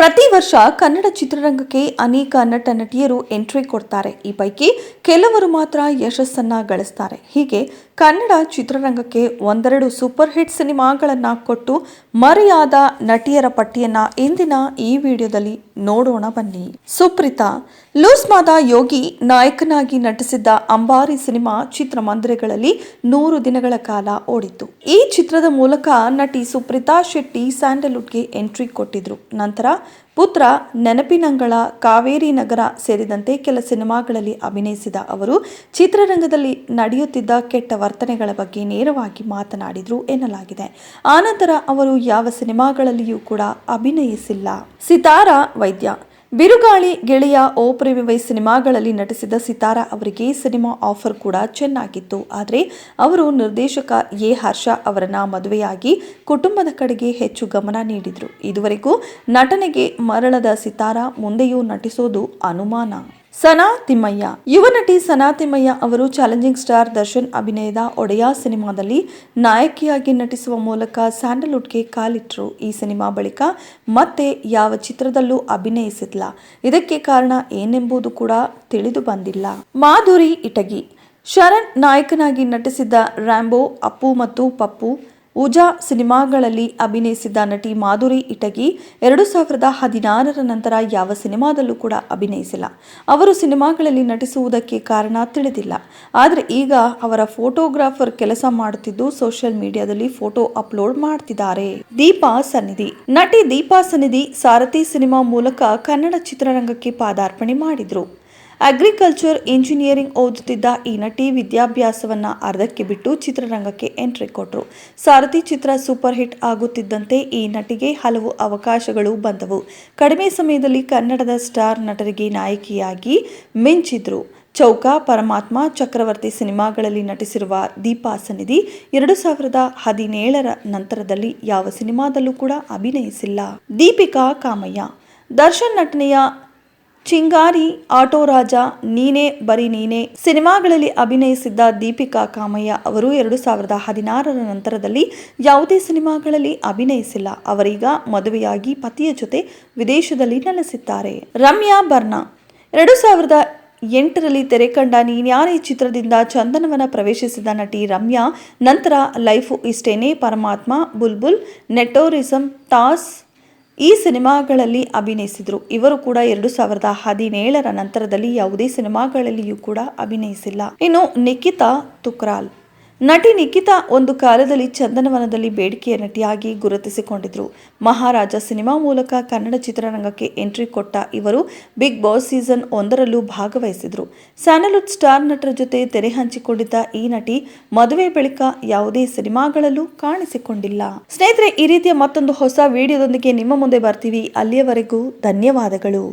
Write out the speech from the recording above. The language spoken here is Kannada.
ಪ್ರತಿ ವರ್ಷ ಕನ್ನಡ ಚಿತ್ರರಂಗಕ್ಕೆ ಅನೇಕ ನಟ ನಟಿಯರು ಎಂಟ್ರಿ ಕೊಡ್ತಾರೆ. ಈ ಪೈಕಿ ಕೆಲವರು ಮಾತ್ರ ಯಶಸ್ಸನ್ನ ಗಳಿಸ್ತಾರೆ. ಹೀಗೆ ಕನ್ನಡ ಚಿತ್ರರಂಗಕ್ಕೆ ಒಂದೆರಡು ಸೂಪರ್ ಹಿಟ್ ಸಿನಿಮಾಗಳನ್ನ ಕೊಟ್ಟು ಮರೆಯಾದ ನಟಿಯರ ಪಟ್ಟಿಯನ್ನ ಇಂದಿನ ಈ ವಿಡಿಯೋದಲ್ಲಿ ನೋಡೋಣ ಬನ್ನಿ. ಸುಪ್ರೀತಾ, ಲೂಸ್ಮಾದ ಯೋಗಿ ನಾಯಕನಾಗಿ ನಟಿಸಿದ್ದ ಅಂಬಾರಿ ಸಿನಿಮಾ ಚಿತ್ರಮಂದಿರಗಳಲ್ಲಿ ನೂರು ದಿನಗಳ ಕಾಲ ಓಡಿತು ಈ ಚಿತ್ರದ ಮೂಲಕ ನಟಿ ಸುಪ್ರೀತಾ ಶೆಟ್ಟಿ ಸ್ಯಾಂಡಲ್ವುಡ್ಗೆ ಎಂಟ್ರಿ ಕೊಟ್ಟಿದ್ರು. ನಂತರ ಪುತ್ರ ನೆನಪಿನಂಗಳ ಕಾವೇರಿ ನಗರ ಸೇರಿದಂತೆ ಕೆಲ ಸಿನಿಮಾಗಳಲ್ಲಿ ಅಭಿನಯಿಸಿದ ಅವರು, ಚಿತ್ರರಂಗದಲ್ಲಿ ನಡೆಯುತ್ತಿದ್ದ ಕೆಟ್ಟ ವರ್ತನೆಗಳ ಬಗ್ಗೆ ನೇರವಾಗಿ ಮಾತನಾಡಿದ್ರು ಎನ್ನಲಾಗಿದೆ. ಆನಂತರ ಅವರು ಯಾವ ಸಿನಿಮಾಗಳಲ್ಲಿಯೂ ಕೂಡ ಅಭಿನಯಿಸಿಲ್ಲ. ಸಿತಾರಾ ವೈದ್ಯ ಬಿರುಗಾಳಿ ಗೆಳೆಯ ಓ ಪ್ರೇಮಿವೈ ಸಿನಿಮಾಗಳಲ್ಲಿ ನಟಿಸಿದ ಸಿತಾರಾ ಅವರಿಗೆ ಸಿನಿಮಾ ಆಫರ್ ಕೂಡ ಚೆನ್ನಾಗಿತ್ತು. ಆದರೆ ಅವರು ನಿರ್ದೇಶಕ ಎ ಹರ್ಷ ಅವರನ್ನ ಮದುವೆಯಾಗಿ ಕುಟುಂಬದ ಕಡೆಗೆ ಹೆಚ್ಚು ಗಮನ ನೀಡಿದರು. ಇದುವರೆಗೂ ನಟನೆಗೆ ಮರಳದ ಸಿತಾರಾ ಮುಂದೆಯೂ ನಟಿಸೋದು ಅನುಮಾನ. ಸನಾ ತಿಮ್ಮಯ್ಯ. ಯುವ ನಟಿ ಸನಾ ತಿಮ್ಮಯ್ಯ ಅವರು ಚಾಲೆಂಜಿಂಗ್ ಸ್ಟಾರ್ ದರ್ಶನ್ ಅಭಿನಯದ ಒಡೆಯ ಸಿನಿಮಾದಲ್ಲಿ ನಾಯಕಿಯಾಗಿ ನಟಿಸುವ ಮೂಲಕ ಸ್ಯಾಂಡಲ್ವುಡ್ಗೆ ಕಾಲಿಟ್ಟರು ಈ ಸಿನಿಮಾ ಬಳಿಕ ಮತ್ತೆ ಯಾವ ಚಿತ್ರದಲ್ಲೂ ಅಭಿನಯಿಸಿಲ್ಲ ಇದಕ್ಕೆ ಕಾರಣ ಏನೆಂಬುದು ಕೂಡ ತಿಳಿದು ಬಂದಿಲ್ಲ. ಮಾಧುರಿ ಇಟಗಿ. ಶರಣ್ ನಾಯಕನಾಗಿ ನಟಿಸಿದ್ದ ರ್ಯಾಂಬೋ ಅಪ್ಪು ಮತ್ತು ಪಪ್ಪು ಉಜಾ ಸಿನಿಮಾಗಳಲ್ಲಿ ಅಭಿನಯಿಸಿದ್ದ ನಟಿ ಮಾಧುರಿ ಇಟಗಿ ಎರಡು ಸಾವಿರದ ಹದಿನಾರರ ನಂತರ ಯಾವ ಸಿನಿಮಾದಲ್ಲೂ ಕೂಡ ಅಭಿನಯಿಸಿಲ್ಲ. ಅವರು ಸಿನಿಮಾಗಳಲ್ಲಿ ನಟಿಸುವುದಕ್ಕೆ ಕಾರಣ ತಿಳಿದಿಲ್ಲ. ಆದರೆ ಈಗ ಅವರ ಫೋಟೋಗ್ರಾಫರ್ ಕೆಲಸ ಮಾಡುತ್ತಿದ್ದು ಸೋಷಿಯಲ್ ಮೀಡಿಯಾದಲ್ಲಿ ಫೋಟೋ ಅಪ್ಲೋಡ್ ಮಾಡ್ತಿದ್ದಾರೆ. ದೀಪಾ ಸನ್ನಿಧಿ. ನಟಿ ದೀಪಾ ಸನ್ನಿಧಿ ಸಾರಥಿ ಸಿನಿಮಾ ಮೂಲಕ ಕನ್ನಡ ಚಿತ್ರರಂಗಕ್ಕೆ ಪಾದಾರ್ಪಣೆ ಮಾಡಿದ್ರು. ಅಗ್ರಿಕಲ್ಚರ್ ಇಂಜಿನಿಯರಿಂಗ್ ಓದುತ್ತಿದ್ದ ಈ ನಟಿ ವಿದ್ಯಾಭ್ಯಾಸವನ್ನ ಅರ್ಧಕ್ಕೆ ಬಿಟ್ಟು ಚಿತ್ರರಂಗಕ್ಕೆ ಎಂಟ್ರಿ ಕೊಟ್ಟರು ಸಾರಥಿ ಚಿತ್ರ ಸೂಪರ್ ಹಿಟ್ ಆಗುತ್ತಿದ್ದಂತೆ ಈ ನಟಿಗೆ ಹಲವು ಅವಕಾಶಗಳು ಬಂದವು. ಕಡಿಮೆ ಸಮಯದಲ್ಲಿ ಕನ್ನಡದ ಸ್ಟಾರ್ ನಟರಿಗೆ ನಾಯಕಿಯಾಗಿ ಮಿಂಚಿದ್ರು. ಚೌಕ, ಪರಮಾತ್ಮ ಚಕ್ರವರ್ತಿ ಸಿನಿಮಾಗಳಲ್ಲಿ ನಟಿಸಿರುವ ದೀಪಾ ಸನ್ನಿಧಿ ಎರಡು ಸಾವಿರದ ಹದಿನೇಳರ ನಂತರದಲ್ಲಿ ಯಾವ ಸಿನಿಮಾದಲ್ಲೂ ಕೂಡ ಅಭಿನಯಿಸಿಲ್ಲ. ದೀಪಿಕಾ ಕಾಮಯ್ಯ. ದರ್ಶನ್ ನಟನೆಯ ಚಿಂಗಾರಿ, ಆಟೋ ರಾಜ, ನೀನೇ ಬರಿ ನೀನೇ. ಸಿನಿಮಾಗಳಲ್ಲಿ ಅಭಿನಯಿಸಿದ್ದ ದೀಪಿಕಾ ಕಾಮಯ್ಯ ಅವರು ಎರಡು ಸಾವಿರದ ಹದಿನಾರರ ನಂತರದಲ್ಲಿ ಯಾವುದೇ ಸಿನಿಮಾಗಳಲ್ಲಿ ಅಭಿನಯಿಸಿಲ್ಲ. ಅವರೀಗ ಮದುವೆಯಾಗಿ ಪತಿಯ ಜೊತೆ ವಿದೇಶದಲ್ಲಿ ನೆಲೆಸಿದ್ದಾರೆ. ರಮ್ಯಾ ಬರ್ನಾ. ಎರಡು ಸಾವಿರದ ಎಂಟರಲ್ಲಿ ತೆರೆ ಕಂಡ ನೀನ್ಯಾರೇ ಚಿತ್ರದಿಂದ ಚಂದನವನ ಪ್ರವೇಶಿಸಿದ ನಟಿ ರಮ್ಯಾ, ನಂತರ ಲೈಫು ಇಷ್ಟೇನೆ ಪರಮಾತ್ಮ, ಬುಲ್ಬುಲ್ ನೆಟೋರಿಸಂ ಟಾಸ್ ಈ ಸಿನಿಮಾಗಳಲ್ಲಿ ಅಭಿನಯಿಸಿದರು. ಇವರು ಕೂಡ ಎರಡು ಸಾವಿರದ ಹದಿನೇಳರ ನಂತರದಲ್ಲಿ ಯಾವುದೇ ಸಿನಿಮಾಗಳಲ್ಲಿಯೂ ಕೂಡ ಅಭಿನಯಿಸಿಲ್ಲ. ಇನ್ನು ನಿಖಿತಾ ತುಕ್ರಾಲ್. ನಟಿ ನಿಖಿತಾ ಒಂದು ಕಾಲದಲ್ಲಿ ಚಂದನವನದಲ್ಲಿ ಬೇಡಿಕೆಯ ನಟಿಯಾಗಿ ಗುರುತಿಸಿಕೊಂಡಿದ್ರು. ಮಹಾರಾಜ ಸಿನಿಮಾ ಮೂಲಕ ಕನ್ನಡ ಚಿತ್ರರಂಗಕ್ಕೆ ಎಂಟ್ರಿ ಕೊಟ್ಟ ಇವರು ಬಿಗ್ ಬಾಸ್ ಸೀಸನ್ ಒಂದರಲ್ಲೂ ಭಾಗವಹಿಸಿದ್ರು. ಸ್ಯಾನಲ್ವುಡ್ ಸ್ಟಾರ್ ನಟರ ಜೊತೆ ತೆರೆ ಹಂಚಿಕೊಂಡಿದ್ದ ಈ ನಟಿ ಮದುವೆ ಬಳಿಕ ಯಾವುದೇ ಸಿನಿಮಾಗಳಲ್ಲೂ ಕಾಣಿಸಿಕೊಂಡಿಲ್ಲ. ಸ್ನೇಹಿತರೆ, ಈ ರೀತಿಯ ಮತ್ತೊಂದು ಹೊಸ ವಿಡಿಯೋದೊಂದಿಗೆ ನಿಮ್ಮ ಮುಂದೆ ಬರ್ತೀವಿ. ಅಲ್ಲಿಯವರೆಗೂ ಧನ್ಯವಾದಗಳು.